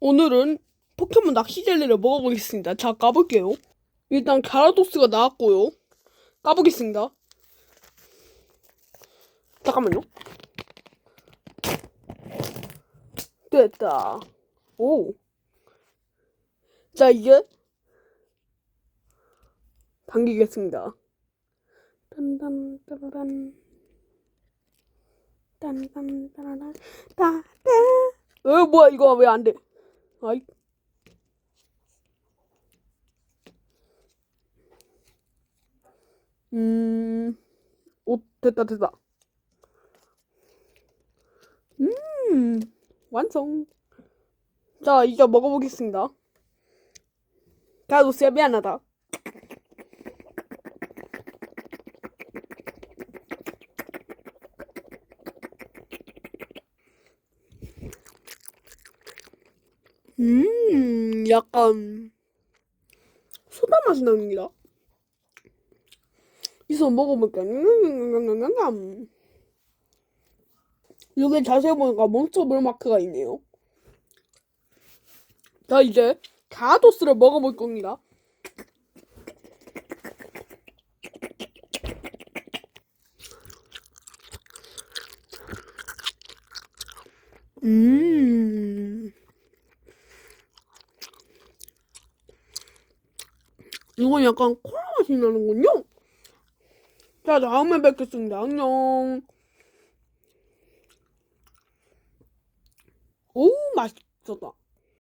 오늘은 포켓몬 낚시 젤리를 먹어보겠습니다. 자, 까볼게요. 일단 가라도스가 나왔고요. 까보겠습니다. 잠깐만요. 됐다. 오. 자, 이제 당기겠습니다. 딴딴 따라란 딴딴 따라란 따따 어 뭐야 이거 왜 안 돼? 아이 음, 오 됐다 됐다. 음, 완성. 자 이제 먹어보겠습니다. 가도스야 미안하다. 음, 약간 소다 맛이 납니다. 먹어볼까? 음, 여기 자세히 보니까 몬스터볼 마크가 있네요. 자, 이제 가도스를 먹어볼 겁니다. 음. 이건 약간 콜라 맛이 나는군요. 자, 다음에 뵙겠습니다. 안녕. 오, 맛있었다.